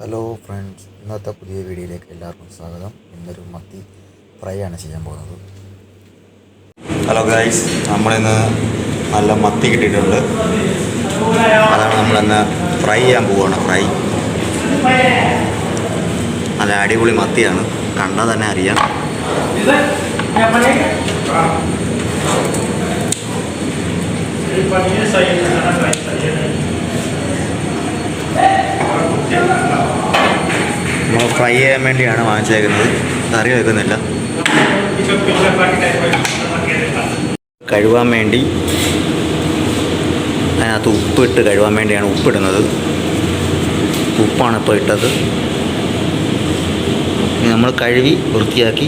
Hello friends ഇന്നത്തെ പുതിയ വീഡിയോയിലേക്ക് എല്ലാവർക്കും സ്വാഗതം. ഇന്നൊരു മത്തി ഫ്രൈ ആണ് ചെയ്യാൻ പോകുന്നത്. ഹലോ ഗൈസ് നമ്മളിന്ന് നല്ല മത്തി കിട്ടിയിട്ടുണ്ട്. അതാണ് നമ്മളിന്ന് ഫ്രൈ ചെയ്യാൻ പോവുകയാണ് ഫ്രൈ നല്ല അടിപൊളി മത്തിയാണ്. കണ്ടാൽ തന്നെ അറിയാം. നമ്മൾ ഫ്രൈ ചെയ്യാൻ വേണ്ടിയാണ് വാങ്ങിച്ചേക്കുന്നത്. കറി വെക്കുന്നില്ല. കഴുകാൻ വേണ്ടി അതിനകത്ത് ഉപ്പിട്ട് കഴുകാൻ വേണ്ടിയാണ് ഉപ്പിടുന്നത്. ഉപ്പാണ് ഇപ്പോൾ ഇട്ടത്. നമ്മൾ കഴുകി വൃത്തിയാക്കി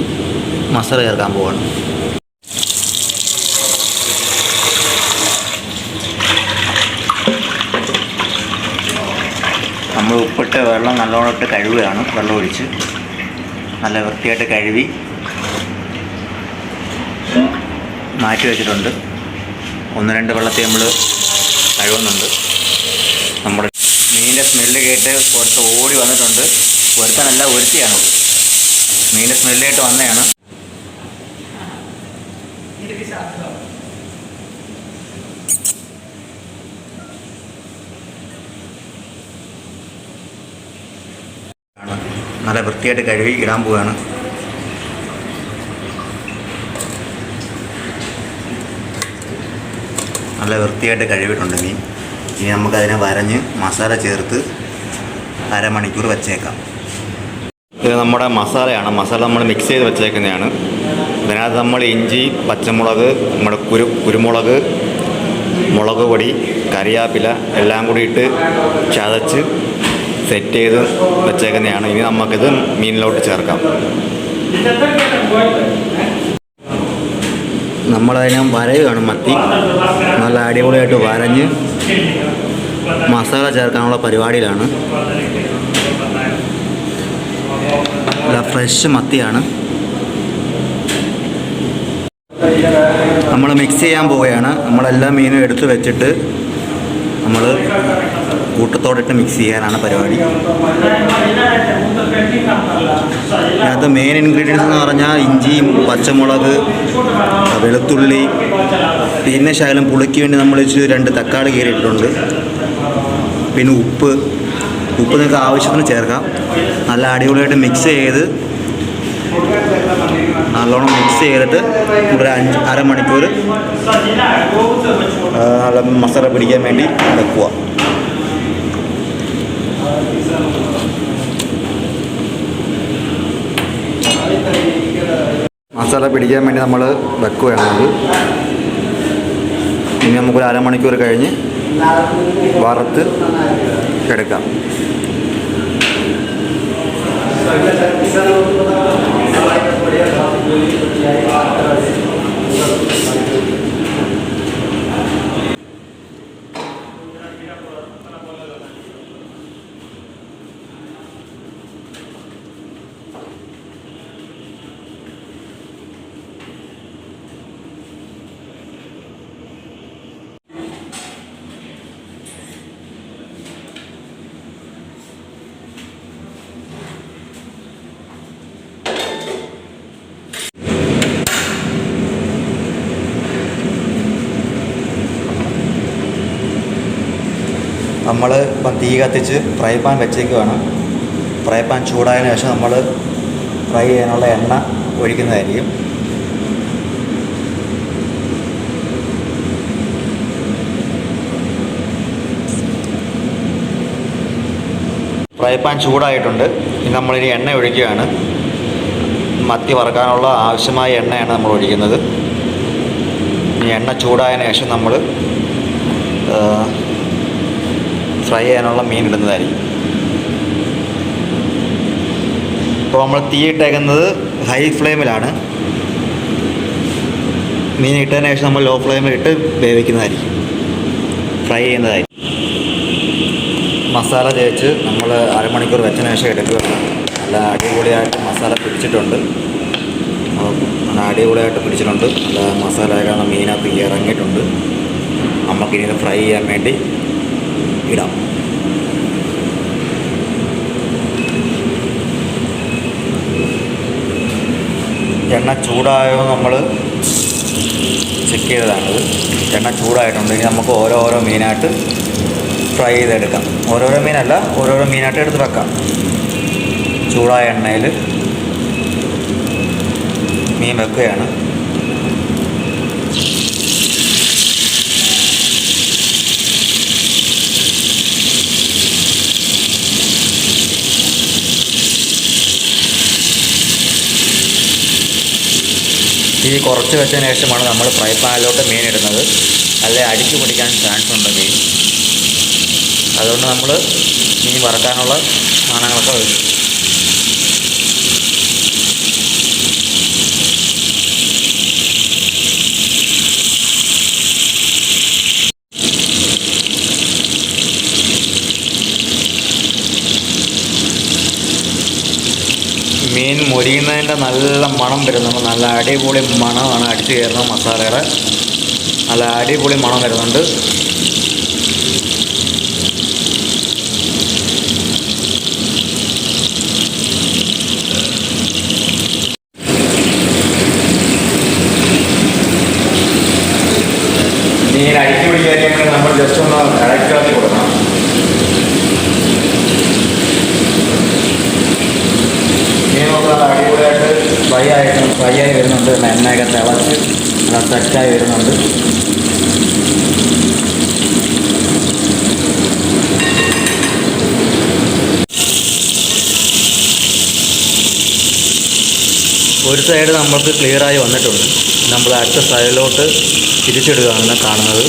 മസാല ചേർക്കാൻ പോവാണ് നമ്മൾ ഉപ്പിട്ട് വെള്ളം നല്ലോണം ഇട്ട് കഴുകുകയാണ്. വെള്ളം ഒഴിച്ച് നല്ല വൃത്തിയായിട്ട് കഴുകി മാറ്റി വെച്ചിട്ടുണ്ട്. ഒന്ന് രണ്ട് വെള്ളത്തിൽ നമ്മൾ കഴുകുന്നുണ്ട്. നമ്മുടെ മീനിന്റെ സ്മെല്ല് കേട്ട് പുറത്ത് ഓടി വന്നിട്ടുണ്ട്. ഒരുത്തനല്ല ഒരുത്തിയാണ് മീനിന്റെ സ്മെല്ല് കേട്ട് വന്നതാണ്. നല്ല വൃത്തിയായിട്ട് കഴുകി ഇടാൻ പോവുകയാണ് നല്ല വൃത്തിയായിട്ട് കഴുകിയിട്ടുണ്ട് മീൻ ഇനി നമുക്കതിനെ വരഞ്ഞ് മസാല ചേർത്ത് അരമണിക്കൂർ വെച്ചേക്കാം. ഇത് നമ്മുടെ മസാലയാണ്. മസാല നമ്മൾ മിക്സ് ചെയ്ത് വെച്ചേക്കുന്നതാണ്. ഇതിനകത്ത് നമ്മൾ ഇഞ്ചി പച്ചമുളക് നമ്മുടെ കുരു കുരുമുളക് മുളക് പൊടി കറിവേപ്പില എല്ലാം കൂടി ഇട്ട് ചതച്ച് സെറ്റ് ചെയ്ത് വെച്ചേക്കുന്നതാണ്. ഇനി നമുക്കിത് മീനിലോട്ട് ചേർക്കാം. നമ്മളതിനെ വരയുകയാണ് മത്തി. നല്ല അടിപൊളിയായിട്ട് വരഞ്ഞ് മസാല ചേർക്കാനുള്ള പരിപാടിയിലാണ്. നല്ല ഫ്രഷ് മത്തിയാണ്. നമ്മൾ മിക്സ് ചെയ്യാൻ പോവുകയാണ്. നമ്മളെല്ലാ മീനും എടുത്തു വെച്ചിട്ട് നമ്മൾ കൂട്ടത്തോടിട്ട് മിക്സ് ചെയ്യാനാണ് പരിപാടി. അതിനകത്ത് മെയിൻ ഇൻഗ്രീഡിയൻസ് എന്ന് പറഞ്ഞാൽ ഇഞ്ചിയും പച്ചമുളക് വെളുത്തുള്ളി പിന്നെ ശകലം പുളിക്ക് വേണ്ടി നമ്മൾ ഇച്ചിരി രണ്ട് തക്കാളി കീറിയിട്ടുണ്ട് പിന്നെ ഉപ്പ്. ഉപ്പ് നിങ്ങൾക്ക് ആവശ്യത്തിന് ചേർക്കാം. നല്ല അടിപൊളിയായിട്ട് മിക്സ് ചെയ്ത് നല്ലോണം മിക്സ് ചെയ്തിട്ട് ഒരു അഞ്ച് അരമണിക്കൂർ നല്ല മസാല പിടിക്കാൻ വേണ്ടി വെക്കുക. മസാല പിടിക്കാൻ വേണ്ടി നമ്മൾ വെക്കുകയാണ് ഇനി നമുക്കൊരു അരമണിക്കൂർ കഴിഞ്ഞ് വറുത്ത് എടുക്കാം. നമ്മൾ ഇപ്പം തീ കത്തിച്ച് ഫ്രൈ പാൻ വെച്ചേക്കുവാണ് ഫ്രൈ പാൻ ചൂടായതിനു ശേഷം നമ്മൾ ഫ്രൈ ചെയ്യാനുള്ള എണ്ണ ഒഴിക്കുന്നതായിരിക്കും. ഫ്രൈ പാൻ ചൂടായിട്ടുണ്ട്. ഇനി നമ്മളിനി എണ്ണ ഒഴിക്കുകയാണ്. മത്തി വറക്കാനുള്ള ആവശ്യമായ എണ്ണയാണ് നമ്മൾ ഒഴിക്കുന്നത്. ഇനി എണ്ണ ചൂടായതിനു ശേഷം നമ്മൾ ഫ്രൈ ചെയ്യാനുള്ള മീൻ ഇടുന്നതായിരിക്കും. ഇപ്പോൾ നമ്മൾ തീ ഇട്ടേക്കുന്നത് ഹൈ ഫ്ലെയിമിലാണ്. മീൻ ഇട്ടതിന് ശേഷം നമ്മൾ ലോ ഫ്ലെയിമിൽ ഇട്ട് വേവിക്കുന്നതായിരിക്കും. ഫ്രൈ ചെയ്യുന്നതായിരിക്കും. മസാല തേച്ച് നമ്മൾ അരമണിക്കൂർ വെച്ചതിന് ശേഷം എടുക്കുകയാണ്. നല്ല അടിപൊളിയായിട്ട് മസാല പിടിച്ചിട്ടുണ്ട്. നല്ല അടിപൊളിയായിട്ട് പിടിച്ചിട്ടുണ്ട്. നല്ല മസാല കാരണം മീനകത്ത് ഇറങ്ങിയിട്ടുണ്ട്. നമുക്കിനി ഫ്രൈ ചെയ്യാൻ വേണ്ടി ഇടാം. എണ്ണ ചൂടായോ നമ്മൾ ചെക്ക് ചെയ്തതാണ്. എണ്ണ ചൂടായിട്ടുണ്ടെങ്കിൽ നമുക്ക് ഓരോരോ മീനായിട്ട് ഫ്രൈ ചെയ്തെടുക്കാം. ഓരോരോ മീനല്ല ഓരോരോ മീനായിട്ട് എടുത്ത് വെക്കാം. ചൂടായ എണ്ണയിൽ മീൻ വെക്കുകയാണ്. ഈ കുറച്ച് വെച്ചതിന് ശേഷമാണ് നമ്മൾ ഫ്രൈ പാനിലോട്ട് മീൻ ഇടുന്നത്. അല്ലെ അടിച്ചു പിടിക്കാൻ ചാൻസ് ഉണ്ട് മീൻ അതുകൊണ്ട് നമ്മൾ മീൻ വറക്കാനുള്ള സാധനങ്ങളൊക്കെ വെക്കും മീൻ മൊരിയുന്നതിന്റെ നല്ല മണം വരുന്നുണ്ട് നല്ല അടിപൊളി മണമാണ് അടിച്ചു കയറുന്ന മസാലയുടെ നല്ല അടിപൊളി മണം വരുന്നുണ്ട്. മീൻ അടിച്ചു പിടിക്കാൻ നമ്മൾ ജസ്റ്റ് ഒന്ന് ഇളക്കി കൊടുക്കണം. മീൻ നോക്കുക നല്ല അടിപൊളിയായിട്ട് ഫ്രൈ ആയിട്ട് ഫ്രൈ ആയി വരുന്നുണ്ട്. എണ്ണയൊക്കെ തിളച്ച് നല്ല സെറ്റായി വരുന്നുണ്ട്. ഒരു സൈഡ് നമ്മൾക്ക് ക്ലിയറായി വന്നിട്ടുണ്ട്. നമ്മൾ അടുത്ത സൈഡിലോട്ട് തിരിച്ചിടുകയാണ് കാണുന്നത്.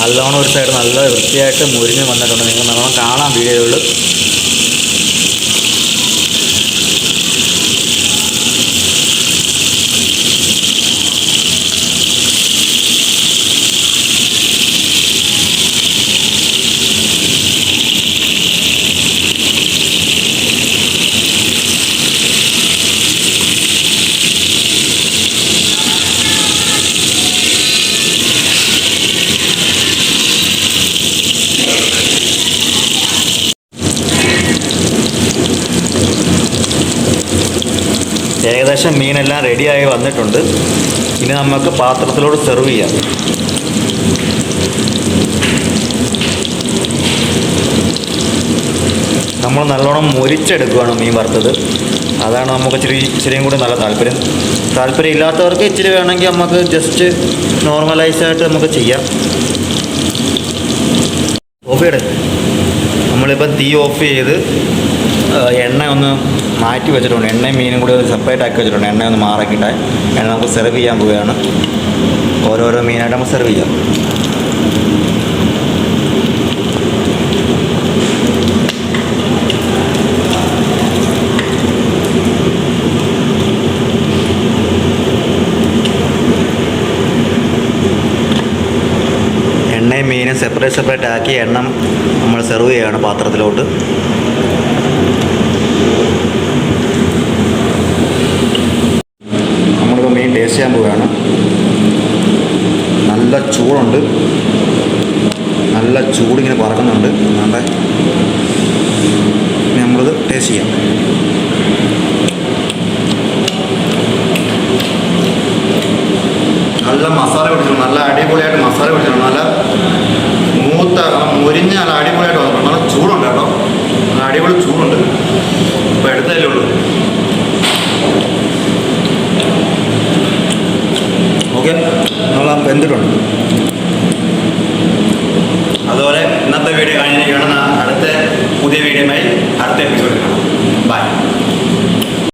നല്ലോണം ഒരു സൈഡ് നല്ല വൃത്തിയായിട്ട് മുരിഞ്ഞ് വന്നിട്ടുണ്ട്. നിങ്ങൾ നല്ലോണം കാണാം വീഡിയോയിൽ. ഏകദേശം മീനെല്ലാം റെഡിയായി വന്നിട്ടുണ്ട്. ഇനി നമുക്ക് പാത്രത്തിലോട്ട് സെർവ് ചെയ്യാം. നമ്മൾ നല്ലോണം മുരിച്ചെടുക്കുകയാണ് മീൻ വറുത്തത്. അതാണ് നമുക്ക് ഇച്ചിരി ഇച്ചിരിയും കൂടി നല്ല താല്പര്യം. താല്പര്യം ഇല്ലാത്തവർക്ക് ഇച്ചിരി വേണമെങ്കിൽ നമുക്ക് ജസ്റ്റ് നോർമലൈസായിട്ട് നമുക്ക് ചെയ്യാം. ഓഫ് ചെയ്യടേ നമ്മളിപ്പോൾ തീ ഓഫ് ചെയ്ത് എണ്ണ ഒന്ന് മാറ്റി വെച്ചിട്ടുണ്ട്. എണ്ണയും മീനും കൂടി സെപ്പറേറ്റ് ആക്കി വെച്ചിട്ടുണ്ട്. എണ്ണ ഒന്ന് മാറക്കിട്ടെ എണ്ണ നമുക്ക് സെർവ് ചെയ്യാൻ പോവുകയാണ്. ഓരോരോ മീനായിട്ട് നമുക്ക് സെർവ് ചെയ്യാം. എണ്ണയും മീനും സെപ്പറേറ്റ് സെപ്പറേറ്റ് ആക്കി എണ്ണം നമ്മൾ സെർവ് ചെയ്യുകയാണ് പാത്രത്തിലോട്ട് നമ്മളിപ്പോൾ മീൻ ടേസ്റ്റ് ചെയ്യാൻ പോവുകയാണ് നല്ല ചൂടുണ്ട്. നല്ല ചൂടിങ്ങനെ പറക്കുന്നുണ്ട്. നമ്മുടെ ഇനി നമ്മളിത് ടേസ്റ്റ് ചെയ്യാം നല്ല മസാല പിടിച്ചിട്ടുണ്ട് നല്ല അടിപൊളിയായിട്ട് മസാല പിടിച്ചിട്ടുണ്ട് നല്ല മൂത്ത മുരിഞ്ഞ നല്ല അടിപൊളിയായിട്ട് വന്നിട്ടുണ്ട് നല്ല ചൂടുണ്ട് കേട്ടോ നല്ല അടിപൊളി ചൂടുണ്ട് ഇപ്പോൾ എടുത്തതല്ലേ ഉള്ളൂ ഓക്കെ നമ്മൾ